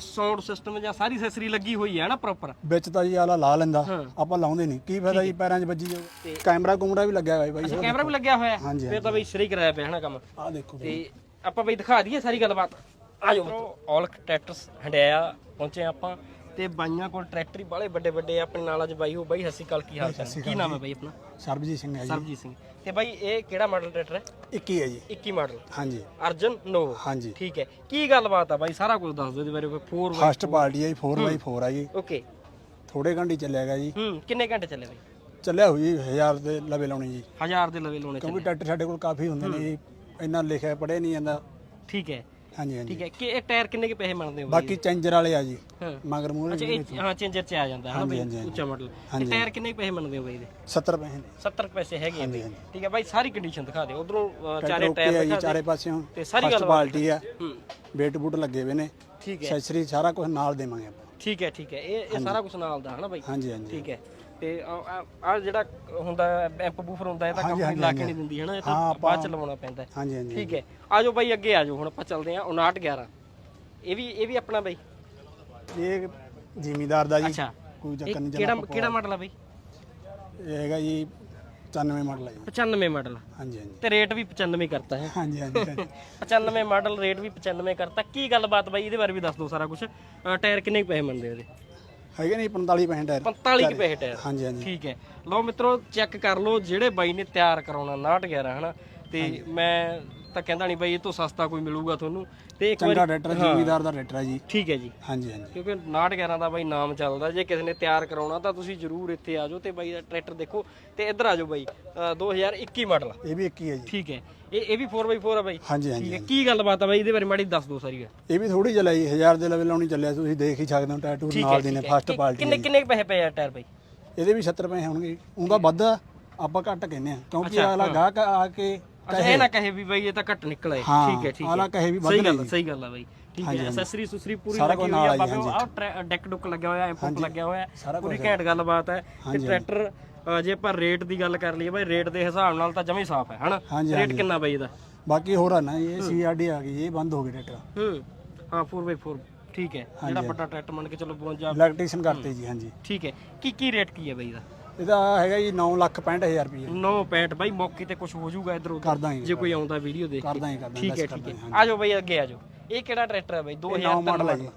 Sound system ਜਾਂ ਸਾਰੀ accessory ਲੱਗੀ ਹੋਈ ਹੈ ਨਾ ਪ੍ਰੋਪਰ ਵਿੱਚ ਤਾਂ ਜੀ ਆਲਾ ਲਾ ਲੈਂਦਾ। ਹਾਂ। ਆਪਾਂ ਲਾਉਂਦੇ ਨਹੀਂ। ਕੀ ਫਾਇਦਾ ਜੀ ਪੈਰਾਂ 'ਚ ਵੱਜੀ ਜਾਊ ਕੈਮਰਾ ਕੁਮਰਾ ਵੀ ਲੱਗਿਆ ਹੋਇਆ ਬਾਈ। ਅੱਛਾ ਕੈਮਰਾ ਵੀ ਲੱਗਿਆ ਹੋਇਆ ਹੈ? ਫਿਰ ਤਾਂ ਬਈ ਸਹੀ ਕਰਾਇਆ ਪਿਆ ਹਨਾ ਕੰਮ। ਆਹ ਦੇਖੋ ਤੇ ਆਪਾਂ ਬਈ ਦਿਖਾ ਦਈਏ ਸਾਰੀ ਗੱਲਬਾਤ। ਆ ਜਾਓ ਔਲਖ ਟਰੈਕਟਰਸ ਹੰਡਿਆ ਪਹੁੰਚੇ ਆਪਾਂ। ਤੇ ਬਾਈਆਂ ਕੋਲ ਟਰੈਕਟਰ ਹੀ ਬਾਲੇ ਵੱਡੇ ਵੱਡੇ ਆ। ਆਪਣੇ ਨਾਲ ਅੱਜ ਬਾਈ ਹੋ ਬਾਈ ਹੱਸੀ ਕਾਲ ਕੀ ਹਾਲ ਚਾਲ? ਕੀ ਨਾਮ ਹੈ ਬਾਈ ਆਪਣਾ? ਸਰਬਜੀਤ ਸਿੰਘ ਹੈ ਜੀ। ਸਰਬਜੀਤ ਸਿੰਘ। ਤੇ ਬਾਈ ਇਹ ਕਿਹੜਾ ਮਾਡਲ ਟਰੈਕਟਰ ਹੈ? 21 ਹੈ ਜੀ। 21 ਮਾਡਲ ਹਾਂਜੀ। ਅਰਜਨ ਨੋ। ਹਾਂਜੀ। ਠੀਕ ਹੈ। ਕੀ ਗੱਲਬਾਤ ਆ ਬਾਈ? ਸਾਰਾ ਕੁਝ ਦੱਸ ਦਿਓ ਇਹਦੇ ਬਾਰੇ 4 ਫਸਟ ਪਾਰਟੀ ਹੈ ਜੀ 4x4 ਹੈ। ਜੀ। ਓਕੇ ਥੋੜੇ ਘੰਟੇ ਚੱਲਿਆ ਗਿਆ ਜੀ। ਹੂੰ ਕਿੰਨੇ ਘੰਟੇ ਚੱਲੇ ਬਾਈ? ਚੱਲਿਆ ਹੋਈ 1000 ਦੇ ਲਵੇ ਲਾਉਣੀ ਜੀ। ਹਜ਼ਾਰ ਦੇ ਲਵੇ ਲਾਉਣੇ ਕਿਉਂਕਿ ਚੱਲੇ। ਟਰੈਕਟਰ ਸਾਡੇ ਕੋਲ ਕਾਫੀ ਹੁੰਦੇ ਨੇ ਜੀ। ਇੰਨਾ ਲਿਖਿਆ ਪੜਿਆ ਨਹੀਂ ਜਾਂਦਾ। ਠੀਕ ਹੈ। ਹਾਂਜੀ ਹਾਂਜੀ। ਠੀਕ ਹੈ ਕਿ ਇਹ ਟਾਇਰ ਕਿੰਨੇ ਕੇ ਪੈਸੇ ਮੰਗਦੇ ਹੋ ਬਾਈ? ਬਾਕੀ ਚੈਂਜਰ ਵਾਲੇ ਆ ਜੀ ਹਾਂ। ਮਗਰ ਮੂਹਰੇ ਅੱਛਾ ਇਹ ਹਾਂ ਚੇਂਜਰ ਚ ਆ ਜਾਂਦਾ ਹੈ ਹਾਂਜੀ, ਬਾਈ? ਹਾਂਜੀ। ਉੱਚਾ ਮਾਡਲ ਤੇ ਟਾਇਰ ਕਿੰਨੇ ਕੁ ਪੈਸੇ ਮੰਗਦੇ ਹੋ ਬਾਈ ਦੇ 70 ਪੈਸੇ। ਨੇ 70 ਕੁ ਪੈਸੇ ਹੈਗੇ ਆ ਬਾਈ। ਹਾਂਜੀ। ਠੀਕ ਹੈ ਬਾਈ ਸਾਰੀ ਕੰਡੀਸ਼ਨ ਦਿਖਾ ਦਿਓ। ਉਧਰੋਂ ਚਾਰੇ ਓਕੇ ਟਾਇਰ ਹੈ ਜੀ ਦਿਖਾ ਚਾਰੇ ਦਿਓ ਪਾਸਿਓਂ ਤੇ ਸਾਰੀ ਫਸਟ ਗੱਲ ਪਾਰਟੀ ਆ। ਹੂੰ। ਬੇਟ ਬੂਟ ਲੱਗੇ ਹੋਏ ਨੇ। ਠੀਕ ਹੈ। ਐਕਸੈਸਰੀ ਸਾਰਾ ਕੁਝ ਨਾਲ ਦੇਵਾਂਗੇ ਆਪਾਂ। ਠੀਕ ਹੈ ਠੀਕ ਹੈ। ਇਹ ਇਹ ਸਾਰਾ ਕੁਝ ਨਾਲ ਦਾ ਹਨਾ ਬਾਈ? ਹਾਂਜੀ ਹਾਂਜੀ। ਠੀਕ ਹੈ। ਤੇ ਆ ਜਿਹੜਾ ਹੁੰਦਾ ਐਂਪ ਬੂਫਰ ਹੁੰਦਾ ਇਹ ਤਾਂ ਹਾਂਜੀ, ਕੰਪਨੀ ਲਾ ਕੇ ਹਾਂਜੀ, ਨਹੀਂ ਦਿੰਦੀ ਹਨਾ? ਇਹ ਹਾਂ, ਤਾਂ ਬਾਅਦ ਚ ਲਵਾਉਣਾ ਪੈਂਦਾ ਹੈ। ਹਾਂਜੀ ਹਾਂਜੀ। ਠੀਕ ਹੈ। ਆਜੋ ਬਾਈ ਅੱਗੇ ਆਜੋ। ਹੁਣ ਆਪਾਂ ਚੱਲਦੇ ਹਾਂ 5911 ਇਹ ਵੀ ਇਹ ਵੀ ਆਪਣਾ ਬਾਈ? ਇਹ ਜ਼ਿਮੀਦਾਰ ਦਾ ਜੀ। ਅੱਛਾ। ਕੋਈ ਇਹ ਚੱਕਰ ਨਹੀਂ ਕਿਹੜਾ ਕਿਹੜਾ ਮਾਡਲ ਆ ਬਾਈ? ਇਹ ਹੈਗਾ ਜੀ 95 ਮਾਡਲ ਹੈ ਜੀ। 95 ਮਾਡਲ ਹਾਂਜੀ ਹਾਂਜੀ। ਤੇ ਰੇਟ ਵੀ 95 ਕਰਤਾ ਹੈ। ਹਾਂਜੀ ਹਾਂਜੀ 95 ਮਾਡਲ ਰੇਟ ਵੀ 95 ਕਰਤਾ। ਕੀ ਗੱਲਬਾਤ ਬਾਈ? ਇਹਦੇ ਬਾਰੇ ਵੀ ਦੱਸ ਦਿਓ ਸਾਰਾ ਕੁਝ ਟਾਇਰ ਕਿੰਨੇ ਕੁ ਪੈਸੇ ਮੰਨਦੇ ਉਹਦੇ ਹੈਗੇ ਨਹੀਂ 45 ਪੈਸੇ ਟਾਇਰ। 45 ਕੁ ਪੈਸੇ ਟਾਇਰ। ਹਾਂਜੀ ਹਾਂਜੀ। ਠੀਕ ਹੈ। ਲਓ ਮਿੱਤਰੋ ਚੈੱਕ ਕਰ ਲਓ ਜਿਹੜੇ ਬਾਈ ਨੇ ਤਿਆਰ ਕਰਾਉਣਾ 911 ਹਨਾ? ਤੇ ਮੈਂ ਤਾਂ ਕਹਿੰਦਾ ਨਹੀਂ ਬਾਈ ਇਹ ਤੋਂ ਸਸਤਾ ਕੋਈ ਮਿਲੂਗਾ ਤੁਹਾਨੂੰ। ਤੇ ਇੱਕ ਵਾਰੀ ਚੰਗਾ ਟਰੈਕਟਰ ਜ਼ਿਮੀਦਾਰ ਦਾ ਟਰੈਕਟਰ ਹੈ ਜੀ। ਠੀਕ ਹੈ ਜੀ। ਹਾਂਜੀ ਹਾਂਜੀ। ਕਿਉਂਕਿ 911 ਦਾ ਬਾਈ ਨਾਮ ਚੱਲਦਾ। ਜੇ ਕਿਸੇ ਨੇ ਤਿਆਰ ਕਰਾਉਣਾ ਤਾਂ ਤੁਸੀਂ ਜਰੂਰ ਇੱਥੇ ਆ ਜਾਓ ਤੇ ਬਾਈ ਦਾ ਟਰੈਕਟਰ ਦੇਖੋ ਤੇ ਇੱਧਰ ਆ ਜਾਓ ਬਾਈ। ਅ, 2021 ਮਾਡਲ। ਇਹ ਵੀ ਇੱਕ ਹੀ ਹੈ ਜੀ। ਠੀਕ ਹੈ। ਇਹ ਇਹ ਵੀ 4x4 ਆ ਬਾਈ। ਹਾਂਜੀ ਠੀਕ ਹਾਂਜੀ। ਹੈ ਕੀ ਗੱਲਬਾਤ ਆ ਬਾਈ? ਇਹਦੇ ਬਾਰੇ ਮਾੜੀ ਦੱਸ ਦਿਓ ਸਾਰੀ ਗੱਲ। ਇਹ ਵੀ ਥੋੜੀ ਚੱਲਿਆ ਜੀ 1000 ਦੇ ਲੈਵਲ ਲਾਉਣੀ ਚੱਲਿਆ ਤੁਸੀਂ ਦੇਖ ਹੀ ਸਕਦੇ ਹੋ ਟੈਟੂ ਠੀਕ ਨਾਲ ਦੇ ਨੇ ਠੀਕ ਹੈ। ਫਸਟ ਕਿ- ਪਾਰਟੀ ਕਿੰਨੇ ਕਿੰਨੇ ਕੁ ਪੈਸੇ ਪਏ ਆ ਟਾਇਰ ਬਾਈ? ਇਹਦੇ ਵੀ 70 ਪੈਸੇ ਹੋਣਗੇ। ਉਹਦਾ ਵੱਧ ਆ, ਆਪਾਂ ਘੱਟ ਕਹਿੰਦੇ ਆ ਕਿਉਂਕਿ ਅਗਲਾ ਗਾਹਕ ਆ ਕੇ ਅੱਛਾ ਇਹ ਨਾ ਕਹੇ ਵੀ ਬਾਈ ਇਹ ਤਾਂ ਘੱਟ ਨਿਕਲ। ਆਏ ਹਾਂ, ਠੀਕ ਹੈ ਠੀਕ ਆਲਾ ਹੈ। ਕਹੇ ਵੀ ਵੱਧ ਸਹੀ ਗੱਲ। ਸਹੀ ਗੱਲ ਆ ਬਾਈ। ਠੀਕ ਹੈ ਐਕਸੈਸਰੀ ਸੁਸਰੀ ਪੂਰੀ ਲੱਗੀ ਹੋਈ ਆ ਆ ਬਾਬੇ ਆਹ ਡੈਕ ਡੁੱਕ ਲੱਗਿਆ ਹੋਇਆ ਐਂਪ ਲੱਗਿਆ ਹੋਇਆ ਪੂਰੀ ਘੈਂਟ ਗੱਲਬਾਤ ਹੈ ਤੇ ਟਰੈਕਟਰ ਜੇ ਆਪਾਂ ਰੇਟ ਦੀ ਗੱਲ ਕਰ ਲਈਏ ਬਾਈ ਰੇਟ ਦੇ ਹਿਸਾਬ ਨਾਲ ਤਾਂ ਜਮਾ ਸਾਫ਼ ਹੈ ਹਨਾ? ਰੇਟ ਕਿੰਨਾ ਬਾਈ ਇਹਦਾ? ਬਾਕੀ ਹੋਰ ਆ ਨਾ ਇਹ ਸੀਆਰਡੀ ਆ ਗਈ ਇਹ ਬੰਦ ਹੋ ਗਈ ਟਰੈਕਟਰ ਹੂੰ। ਹਾਂ 4x4 ਠੀਕ ਹੈ। ਜਿਹੜਾ ਵੱਡਾ ਟਰੈਕਟਰ ਮੰਨ ਕੇ ਚਲੋ 52 ਇਲੈਕਟ੍ਰੀਸ਼ੀਅਨ ਕਰਤੇ ਜੀ ਹਾਂਜੀ। ਠੀਕ ਹੈ। ਕੀ ਕੀ ਰੇਟ ਕੀ ਹੈ ਬਾਈ ਦਾ ਇਹਦਾ ਹੈਗਾ ਜੀ 9 ਲੱਖ 65000 ਰੁਪਏ 965 ਬਾਈ ਮੌਕੇ ਤੇ ਕੁਝ ਹੋ ਜਾਊਗਾ ਇਧਰ ਕਰ ਦਾਂਗੇ। ਜੇ ਕੋਈ ਆਉਂਦਾ ਵੀਡੀਓ ਦੇਖ ਕੇ। ਕਰ ਦਾਂਗੇ ਕਰ ਦਾਂਗੇ। ਠੀਕ ਹੈ ਕਰ ਠੀਕ ਹੈ। ਦਾਂਗੇ, ਆ ਜਾਓ ਬਈ ਅੱਗੇ ਆ ਜਾਓ ਇਹ ਕਿਹੜਾ ਟਰੈਕਟਰ ਹੈ ਬਈ? 2000 ਮਾਡਲ ਹੈ ਜੀ।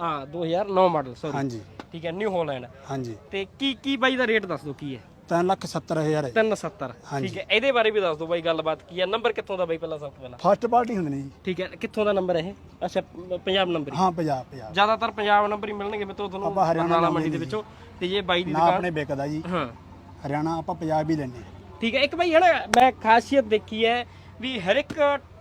ਹਾਂ 2009 ਮਾਡਲ ਸੌਰੀ ਹਾਂਜੀ। ਠੀਕ ਹੈ ਨਿਊ ਹਾਲੈਂਡ ਹਾਂਜੀ। ਤੇ ਕੀ ਕੀ ਬਾਈ ਦਾ ਰੇਟ ਦੱਸ ਦਿਓ ਕੀ ਹੈ? 3 ਲੱਖ 70000 ਹੈ। 370 ਠੀਕ ਹੈ ਇਹਦੇ ਬਾਰੇ ਵੀ ਦੱਸ ਦਿਓ ਬਾਈ ਗੱਲਬਾਤ ਕੀ ਹੈ। ਨੰਬਰ ਕਿੱਥੋਂ ਦਾ ਬਾਈ ਪਹਿਲਾਂ ਸਭ ਤੋਂ ਪਹਿਲਾਂ? ਫਸਟ ਪਾਰਟੀ ਹੁੰਦੇ ਨੇ ਜੀ। ਠੀਕ ਹੈ ਕਿੱਥੋਂ ਦਾ ਨੰਬਰ ਇਹ? ਅੱਛਾ ਪ- ਪੰਜਾਬ ਨੰਬਰ ਹੀ। ਹਾਂ ਪੰਜਾਬ ਪੰਜਾਬ। ਜ਼ਿਆਦਾਤਰ ਪੰਜਾਬ ਨੰਬਰ ਹੀ ਮਿਲਣਗੇ ਮਿੱਤਰੋ ਤੁਹਾਨੂੰ ਆਪਾਂ ਹਰਿਆਣਾ ਬਰਨਾਲਾ ਮੰਡੀ ਦੇ ਵਿੱਚੋਂ। ਤੇ ਜੇ ਬਾਈ ਦੀ ਨਾ ਦੁਕਾਨ ਆਪਣੇ ਵਿਕਦਾ ਜੀ। ਹਾਂ। ਹਰਿਆਣਾ ਆਪਾਂ ਪੰਜਾਬ ਹੀ ਲੈਣੇ ਠੀਕ ਹੈ ਇੱਕ ਭਾਈ ਹਨਾ ਮੈਂ ਖਾਸੀਅਤ ਦੇਖੀ ਹੈ ਵੀ ਹਰ ਇੱਕ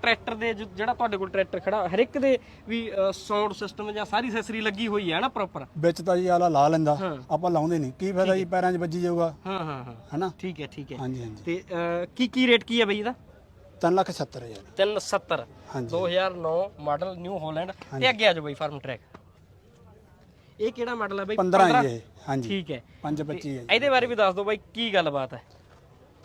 ਟਰੈਕਟਰ ਦੇ ਜੋ- ਜਿਹੜਾ ਤੁਹਾਡੇ ਕੋਲ ਟਰੈਕਟਰ ਖੜਾ ਹਰ ਇੱਕ ਦੇ ਵੀ ਸਾਊਂਡ ਸਿਸਟਮ ਜਾਂ ਸਾਰੀ ਅਸੈਸਰੀ ਲੱਗੀ ਹੋਈ ਹੈ ਨਾ ਪ੍ਰੋਪਰ ਵਿੱਚ ਤਾਂ ਜੀ ਆਲਾ ਲਾ ਲੈਂਦਾ। ਆਪਾਂ ਲਾਉਂਦੇ ਨਹੀਂ। ਕੀ ਫਾਇਦਾ ਜੀ ਪੈਰਾਂ 'ਚ ਵੱਜੀ ਜਾਊਗਾ। ਹਾਂ ਹਾਂ ਹਾਂ। ਹਨਾ? ਠੀਕ ਹੈ ਠੀਕ ਹੈ। ਹਾਂਜੀ ਹਾਂਜੀ। ਤੇ ਕੀ ਕੀ ਰੇਟ ਕੀ ਹੈ ਬਈ ਇਹਦਾ? 3 ਲੱਖ 70000 370 ਹਾਂਜੀ। 2009 ਮਾਡਲ ਨਿਊ ਹਾਲੈਂਡ ਤੇ ਅੱਗੇ ਆ ਜਾਓ ਬਈ ਫਾਰਮ ਟਰੈਕ ਇਹ ਕਿਹੜਾ ਮਾਡਲ ਹੈ ਬਈ? 15 ਹੈ ਜੀ ਇਹ, ਹਾਂਜੀ। ਠੀਕ ਹੈ। 525 ਹੈ ਇਹਦੇ ਬਾਰੇ ਵੀ ਦੱਸ ਦਿਓ ਬਾਈ ਕੀ ਗੱਲਬਾਤ ਹੈ?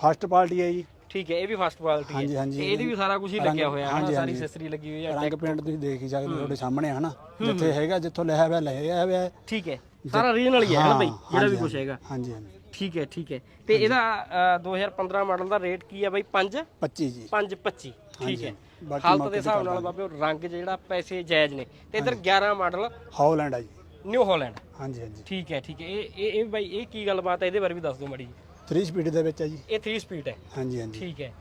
ਫਸਟ ਪਾਰਟੀ ਹੈ ਜੀ। ਠੀਕ ਹੈ ਇਹ ਵੀ ਫਸਟ ਕੁਆਲਿਟੀ ਹੈ। ਹਾਂਜੀ, ਹਾਂਜੀ, ਤੇ ਇਹਦੇ ਵੀ ਸਾਰਾ ਕੁਝ ਹੀ ਲੱਗਿਆ ਹੋਇਆ ਹੈ ਹਾਂਜੀ, ਸਾਰੀ ਹਾਂਜੀ। ਲੱਗੀ ਹੋਈ ਹੈ ਰੰਗ ਪੇਂਟ ਤੁਸੀਂ ਦੇਖ ਹੀ ਸਕਦੇ ਹੋ ਤੁਹਾਡੇ ਸਾਹਮਣੇ ਹਨਾ? ਜਿੱਥੇ ਹੈਗਾ ਜਿੱਥੋਂ ਲਿਖਿਆ ਹੋਇਆ ਲਿਖਿਆ ਹੋਇਆ ਹੈ। ਠੀਕ ਹੈ। ਸਾਰਾ ਰੀਜਨਲ ਹੀ ਹੈ ਨਾ ਬਈ ਜਿਹੜਾ ਵੀ ਹਾਂਜੀ, ਕੁਝ ਹੈਗਾ। ਹਾਂਜੀ ਹਾਂਜੀ। ਠੀਕ ਹੈ ਠੀਕ ਹੈ। ਤੇ ਇਹਦਾ ਅ, 2015 ਮਾਡਲ ਦਾ ਰੇਟ ਕੀ ਹੈ ਬਾਈ? 5 25 ਜੀ। 525 ਠੀਕ ਹੈ। ਬਾਕੀ ਹਾਲਤ ਦੇ ਹਿਸਾਬ ਨਾਲ ਬਾਬੇ ਉਹ ਰੰਗ ਜਿਹੜਾ ਪੈਸੇ ਜਾਇਜ਼ ਨੇ। ਤੇ ਇਧਰ 11 ਮਾਡਲ ਹੌਲੈਂਡ ਆ ਜੀ। ਨਿਊ ਹਾਲੈਂਡ ਹਾਂਜੀ ਹਾਂਜੀ। ਠੀਕ ਹੈ ਠੀਕ ਹੈ। ਇਹ ਇਹ ਇਹ ਬਾਈ ਇਹ ਕੀ ਗੱਲਬਾਤ ਹੈ? ਇਹਦੇ ਬਾਰੇ ਵੀ ਦੱਸ ਦਿਓ ਮਾੜੀ ਜੀ 3 ਸਪੀਡ ਦੇ ਵਿੱਚ ਹੈ ਜੀ। ਇਹ 3 ਸਪੀਡ ਹੈ। ਹਾਂਜੀ ਹਾਂਜੀ। ਠੀਕ ਹੈ।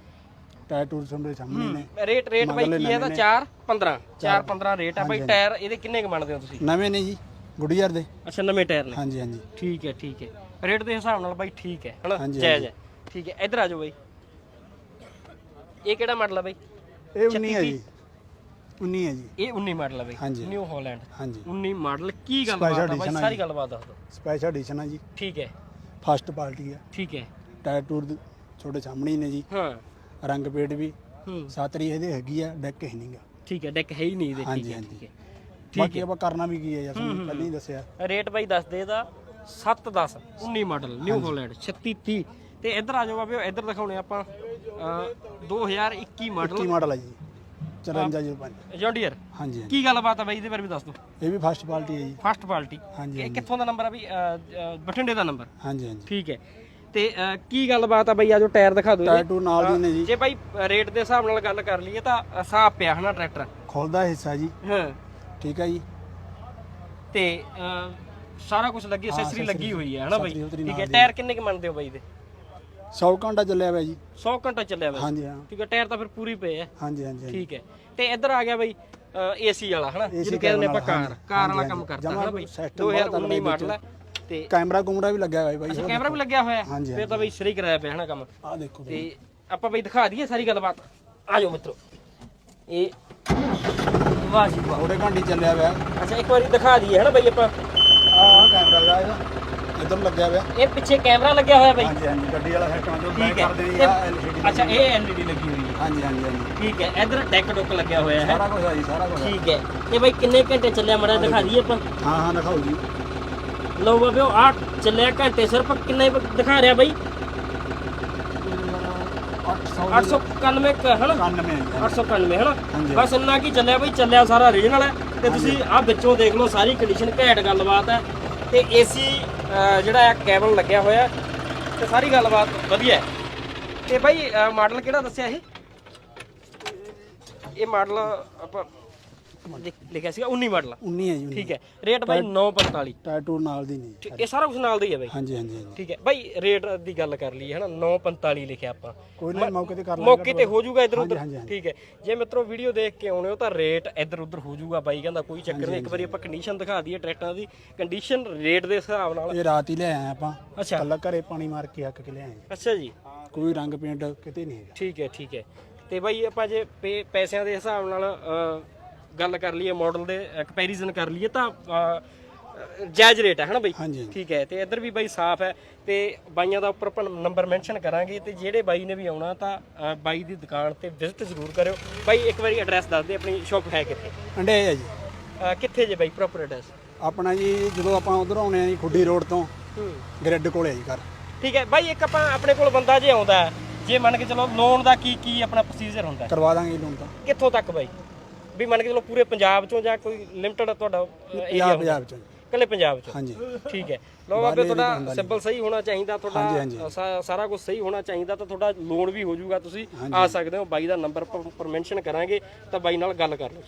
ਟਾਇਰ ਟੂਰ ਤੁਹਾਡੇ ਸਾਹਮਣੇ ਨੇ। ਰੇਟ ਰੇਟ ਬਾਈ ਕੀ ਹੈ ਇਹਦਾ? 4 15 4 15 ਰੇਟ ਹੈ ਬਾਈ। ਟਾਇਰ ਇਹਦੇ ਕਿੰਨੇ ਕ ਮੰਨਦੇ ਹੋ ਤੁਸੀਂ? ਨਵੇਂ ਨੇ ਜੀ ਗੁੱਡੀਅਰ ਦੇ। ਅੱਛਾ ਨਵੇਂ ਟਾਇਰ ਨੇ। ਹਾਂਜੀ ਹਾਂਜੀ। ਠੀਕ ਹੈ ਠੀਕ ਹੈ। ਰੇਟ ਦੇ ਹਿਸਾਬ ਨਾਲ ਬਾਈ ਠੀਕ ਹੈ ਹਨਾ? ਜਾਇਜ਼ ਹੈ ਠੀਕ ਹੈ ਇੱਧਰ ਆ ਜਾਓ ਬਾਈ। ਇਹ ਕਿਹੜਾ ਮਾਡਲ ਹੈ ਬਾਈ? ਇਹ 19 ਹੈ ਜੀ। 19 ਹੈ ਜੀ। ਇਹ 19 ਮਾਡਲ ਹੈ ਬਾਈ। ਨਿਊ ਹਾਲੈਂਡ ਹਾਂਜੀ। 19 ਮਾਡਲ ਕੀ ਗੱਲਬਾਤ ਹੈ ਬਾਈ? ਸਾਰੀ। ਗੱਲਬਾਤ ਦੱਸ ਦਿਓ। ਸਪੈਸ਼ਲ ਐਡੀਸ਼ਨ ਹੈ ਜੀ। ਠੀਕ ਹੈ। ਫਸਟ ਪਾਰਟੀ ਹੈ। ਠੀਕ ਹੈ। ਟਾਇਰ ਟੂਰ ਦੇ ਤੁਹਾਡੇ ਸਾਹਮਣੇ ਹੀ ਨੇ ਜੀ। ਹਾਂ। ਰੰਗ ਪੇਟ ਵੀ। ਹੂੰ। ਸਾਤਰੀ ਇਹਦੇ ਹੈਗੀ ਆ ਡੈਕ ਹੈ ਨਹੀਂਗਾ ਠੀਕ ਹੈ ਡੈਕ ਹੈ ਹੀ ਨਹੀਂ ਠੀਕ ਹਾਂਜੀ, ਹੈ ਹਾਂਜੀ। ਠੀਕ ਹੈ। ਬਾਕੀ ਆਪਾਂ ਕਰਨਾ ਵੀ ਕੀ ਹੈ ਯਾਰ ਤੁਹਾਨੂੰ ਪਹਿਲਾਂ ਹੀ ਦੱਸਿਆ। ਰੇਟ ਬਾਈ ਦੱਸ ਦੇ ਇਹਦਾ। 710 19 ਮਾਡਲ ਨਿਊ ਹਾਲੈਂਡ 3630 ਤੇ ਇੱਧਰ ਆ ਜਾਓ ਬਾਬੇ ਇੱਧਰ ਦਿਖਾਉਣੇ ਆਪਾਂ ਅਹ, 2021 ਮਾਡਲ। 21 ਮਾਡਲ ਹੈ ਜੀ। 5405 ਜੌਂਡੀਅਰ ਹਾਂਜੀ ਹਾਂਜੀ। ਕੀ ਗੱਲਬਾਤ ਆ ਬਾਈ? ਇਹਦੇ ਬਾਰੇ ਵੀ ਦੱਸ ਦਿਓ। ਇਹ ਵੀ ਫਸਟ ਪਾਰਟੀ ਹੈ ਜੀ। First party. ਹਾਂਜੀ ਇਹ ਕਿੱਥੋਂ ਦਾ ਨੰਬਰ ਆ ਬਈ ਅ, ਅ, ਬਠਿੰਡੇ ਦਾ ਨੰਬਰ ਹਾਂਜੀ ਹਾਂਜੀ। ਠੀਕ ਹੈ। ਤੇ ਅ, ਕੀ ਗੱਲਬਾਤ ਆ ਬਈ? ਆ ਜੋ ਟਾਇਰ ਦਿਖਾ ਦਿਓ ਟਾਇਰ ਜੀ ਟੂ ਨਾਲ ਦੀ ਨੇ ਜੀ। ਜੇ ਬਾਈ ਰੇਟ ਦੇ ਹਿਸਾਬ ਨਾਲ ਗੱਲ ਕਰ ਲਈਏ ਤਾਂ ਅ, ਸਾਫ਼ ਪਿਆ ਹਨਾ ਟਰੈਕਟਰ ਖੁੱਲਦਾ ਹਿੱਸਾ ਜੀ। ਹਾਂ। ਠੀਕ ਹੈ ਜੀ। ਤੇ ਅ, ਸਾਰਾ ਕੁਝ ਲੱਗੀ ਐਕਸੈਸਰੀ ਲੱਗੀ ਹੋਈ ਹੈ ਹਨਾ ਬਾਈ? accessory ਉਤਰੀ ਠੀਕ ਹੈ। ਨਾਲ। ਟਾਇਰ ਕਿੰਨੇ ਕ ਮੰਨਦੇ ਹੋ ਬਾਈ ਦੇ? 100 ਘੰਟਾ ਚੱਲਿਆ ਹੋਇਆ ਜੀ। 100 ਘੰਟਾ ਚੱਲਿਆ ਵਾ ਹਾਂਜੀ ਹਾਂ। ਠੀਕ ਹੈ ਟਾਇਰ ਤਾਂ ਫਿਰ ਪੂਰੀ ਪਏ ਆ। ਹਾਂਜੀ ਹਾਂਜੀ ਹਾਂਜੀ। ਠੀਕ ਹੈ। ਤੇ ਇੱਧਰ ਆ ਗਿਆ ਬਾਈ ਏਸੀ ਵਾਲਾ ਹਨਾ? ਜਿਹਨੂੰ ਕਹਿੰਦੇ ਨੇ ਆਪਾਂ ਕਾਰ ਕਾਰ ਵਾਲਾ ਕੰਮ ਜਮਾਂ ਹਨਾ ਬਾਈ? system ਬਹੁਤ 2019 ਮਾਡਲ ਹੈ ਤੇ ਕੈਮਰਾ ਕੁਮਰਾ ਵੀ ਲੱਗਿਆ ਹੋਇਆ ਬਾਈ ਅੱਛਾ ਕੈਮਰਾ ਵੀ ਲੱਗਿਆ ਹੋਇਆ? ਹੈ ਹਾਂਜੀ, ਫਿਰ ਤਾਂ ਬਈ ਸਹੀ ਕਰਾਇਆ ਪਿਆ ਹਨਾ ਕੰਮ? ਆ ਦੇਖੋ। ਤੇ ਆਪਾਂ ਬਈ ਦਿਖਾ ਦਈਏ ਸਾਰੀ ਗੱਲਬਾਤ। ਆ ਜਾਓ ਮਿੱਤਰੋ। ਇਹ ਵਾਹ ਜੀ ਵਾਹ। ਥੋੜੇ ਘੰਟੇ ਚੱਲਿਆ ਹੋਇਆ ਅੱਛਾ ਇੱਕ ਵਾਰੀ ਦਿਖਾ ਦਈਏ ਹਨਾ ਬਈ ਆਪਾਂ? ਆ ਕੈਮਰਾ ਦਾ ਇਹਦਾ ਇਧਰ ਲੱਗਿਆ ਹੋਇਆ। ਇਹ ਪਿੱਛੇ ਕੈਮਰਾ ਲੱਗਿਆ ਹੋਇਆ ਬਈ। ਹਾਂਜੀ ਹਾਂਜੀ ਗੱਡੀ ਵਾਲਾ ਸਿਸਟਮ ਜੋ ਬੈਕ ਠੀਕ ਹੈ। ਕਰਦੇ ਨੇ ਤੇ- ਆ ਐਲਸੀਡੀ ਅੱਛਾ ਇਹ ਐਲਈਡੀ ਲੱਗੀ ਹੋਈ ਹੈ ਹਾਂਜੀ ਹਾਂਜੀ ਹਾਂਜੀ। ਠੀਕ ਹੈ ਇਧਰ ਡੈਕ ਡੁੱਕ ਲੱਗਿਆ ਹੋਇਆ ਹੈ। ਸਾਰਾ ਕੁਝ ਆ ਜੀ ਸਾਰਾ ਕੁਝ ਠੀਕ ਹੈ। ਇਹ ਬਈ ਕਿੰਨੇ ਘੰਟੇ ਚੱਲਿਆ ਮੜਾ ਦਿਖਾ ਦਈਏ ਆਪਾਂ। ਹਾਂ ਹਾਂ ਦਿਖਾਓ ਜੀ। ਲਓ ਬਾਬਿਓ ਆ ਚੱਲਿਆ ਘੰਟੇ ਸਿਰਫ ਕਿੰਨੇ ਵ- ਦਿਖਾ ਰਿਹਾ ਬਾਈ? 800 891 ਕ- ਹਨਾ? 91 891 ਹਨਾ? ਹਾਂਜੀ। ਬਸ ਇੰਨਾ ਕੀ ਚੱਲਿਆ ਬਈ ਚੱਲਿਆ ਸਾਰਾ ਰੀਜਨਲ ਹੈ। ਤੇ ਤੁਸੀਂ ਆਹ ਵਿੱਚੋਂ ਦੇਖ ਲਓ ਸਾਰੀ ਕੰਡੀਸ਼ਨ ਘੈਂਟ ਗੱਲਬਾਤ ਹੈ। ਤੇ ਏਸੀ ਜਿਹੜਾ ਹੈ ਕੈਬਨ ਲੱਗਿਆ ਹੋਇਆ ਹੈ ਤੇ ਸਾਰੀ ਗੱਲਬਾਤ ਵਧੀਆ ਹੈ। ਤੇ ਬਾਈ ਮਾਡਲ ਕਿਹੜਾ ਦੱਸਿਆ ਇਹ ਇਹ ਮਾਡਲ ਆਪਾਂ ਲਿਖਿਆ ਸੀਗਾ 19 ਮਾਡਲ 19 ਹੈ ਜੀ ਠੀਕ ਹੈ ਰੇਟ ਬਾਈ 945 ਟੈਟੂ ਨਾਲ ਦੀ ਨਹੀਂ ਇਹ ਸਾਰਾ ਕੁਝ ਨਾਲ ਦਾ ਹੀ ਹੈ ਬਾਈ। ਹਾਂਜੀ ਹਾਂਜੀ ਠੀਕ ਹੈ ਬਾਈ ਰੇਟ ਦੀ ਗੱਲ ਕਰ ਲਈ ਹੈ ਨਾ 945 ਲਿਖਿਆ ਆਪਾਂ। ਕੋਈ ਨਾ ਮੌਕੇ ਤੇ ਕਰ ਲਾਂਗੇ ਮੌਕੇ ਤੇ ਹੋ ਜਾਊਗਾ ਇਧਰ ਉਧਰ। ਠੀਕ ਹੈ ਜੇ ਮਿੱਤਰੋ ਵੀਡੀਓ ਦੇਖ ਕੇ ਆਉਣੇ ਹੋ ਤਾਂ ਰੇਟ ਇਧਰ ਉਧਰ ਹੋ ਜਾਊਗਾ ਬਾਈ ਕਹਿੰਦਾ ਕੋਈ ਚੱਕਰ ਨਹੀਂ ਇੱਕ ਵਾਰੀ ਆਪਾਂ ਕੰਡੀਸ਼ਨ ਦਿਖਾ ਦਈਏ ਟਰੈਕਟਰਾਂ ਦੀ। ਕੰਡੀਸ਼ਨ ਰੇਟ ਦੇ ਹਿਸਾਬ ਨਾਲ। ਇਹ ਰਾਤ ਹੀ ਲੈ ਆਏ ਆਪਾਂ। ਅੱਛਾ। ਕੱਲਾ ਘਰੇ ਪਾਣੀ ਮਾਰ ਕੇ ਹੱਕ ਕੇ ਲੈ ਆਏ। ਅੱਛਾ ਜੀ। ਕੋਈ ਰੰਗ ਪੇਂਟ ਕਿਤੇ ਨਹੀਂ ਹੈਗਾ। ਠੀਕ ਹੈ ਠੀਕ ਹੈ। ਤੇ ਬਾਈ ਆਪਾਂ ਜੇ ਪੈਸਿਆਂ ਦੇ ਹਿਸਾਬ ਨਾਲ ਗੱਲ ਕਰ ਲਈਏ ਮਾਡਲ ਦੇ ਕੰਪੈਰੀਜ਼ਨ ਕਰ ਲਈਏ ਤਾਂ ਜਾਇਜ਼ ਰੇਟ ਹੈ ਹਨਾ ਬਾਈ। ਠੀਕ ਹੈ ਤੇ ਇੱਧਰ ਵੀ ਬਾਈ ਸਾਫ਼ ਹੈ ਤੇ ਬਾਈਆਂ ਦਾ ਉੱਪਰ ਆਪਾਂ ਨੰਬਰ ਮੈਂਸ਼ਨ ਕਰਾਂਗੇ ਤੇ ਜਿਹੜੇ ਬਾਈ ਨੇ ਵੀ ਆਉਣਾ ਤਾਂ ਬਾਈ ਦੀ ਦੁਕਾਨ ਤੇ ਵਿਜ਼ਿਟ ਜ਼ਰੂਰ ਕਰਿਓ। ਬਾਈ ਇੱਕ ਵਾਰੀ ਐਡਰੈਸ ਦੱਸ ਦੇ ਆਪਣੀ ਸ਼ਾਪ ਹੈ ਕਿੱਥੇ? ਅੰਡੇ ਹੈ ਜੀ। ਕਿੱਥੇ ਜੇ ਬਾਈ ਪ੍ਰੋਪਰ ਐਡਰੈਸ ਆਪਣਾ ਜੀ ਜਦੋਂ ਆਪਾਂ ਉਧਰ ਆਉਣੇ ਆ ਜੀ ਖੁੱਡੀ ਰੋਡ ਤੋਂ ਗ੍ਰਿਡ ਕੋਲੇ ਆ ਜੀ ਘਰ। ਠੀਕ ਹੈ ਬਾਈ ਇੱਕ ਆਪਾਂ ਆਪਣੇ ਕੋਲ ਬੰਦਾ ਜੇ ਆਉਂਦਾ ਜੇ ਮੰਨ ਕੇ ਚਲੋ ਲੋਨ ਦਾ ਕੀ ਕੀ ਆਪਣਾ ਪ੍ਰੋਸੀਜਰ ਹੁੰਦਾ? ਕਰਵਾ ਦਾਂਗੇ ਲੋਨ ਤਾਂ। ਕਿੱਥੋਂ ਤੱਕ ਬਾਈ? ਵੀ ਮੰਨ ਕੇ ਚਲੋ ਪੂਰੇ ਪੰਜਾਬ ਚੋਂ ਜਾਂ ਕੋਈ ਲਿਮਟਡ ਤੁਹਾਡਾ ਏਰੀਆ ਪੰਜਾਬ ਪੰਜਾਬ ਚ। ਕੱਲੇ ਪੰਜਾਬ ਚੋਂ? ਹਾਂਜੀ। ਠੀਕ ਹੈ। ਲੋ ਬਾਬੇ ਤੁਹਾਡਾ ਸਿੰਬਲ ਸਹੀ ਹੋਣਾ ਚਾਹੀਦਾ ਤੁਹਾਡਾ ਸਾ- ਸਾਰਾ ਕੁਝ ਸਹੀ ਹੋਣਾ ਚਾਹੀਦਾ ਤਾਂ ਤੁਹਾਡਾ ਲੋਨ ਵੀ ਹੋ ਜਾਊਗਾ। ਤੁਸੀਂ ਆ ਸਕਦੇ ਹੋ। ਬਾਈ ਦਾ ਨੰਬਰ ਪਰ ਮੈਂਸ਼ਨ ਕਰਾਂਗੇ ਤਾਂ ਬਾਈ ਨਾਲ ਗੱਲ ਕਰ ਲਓ।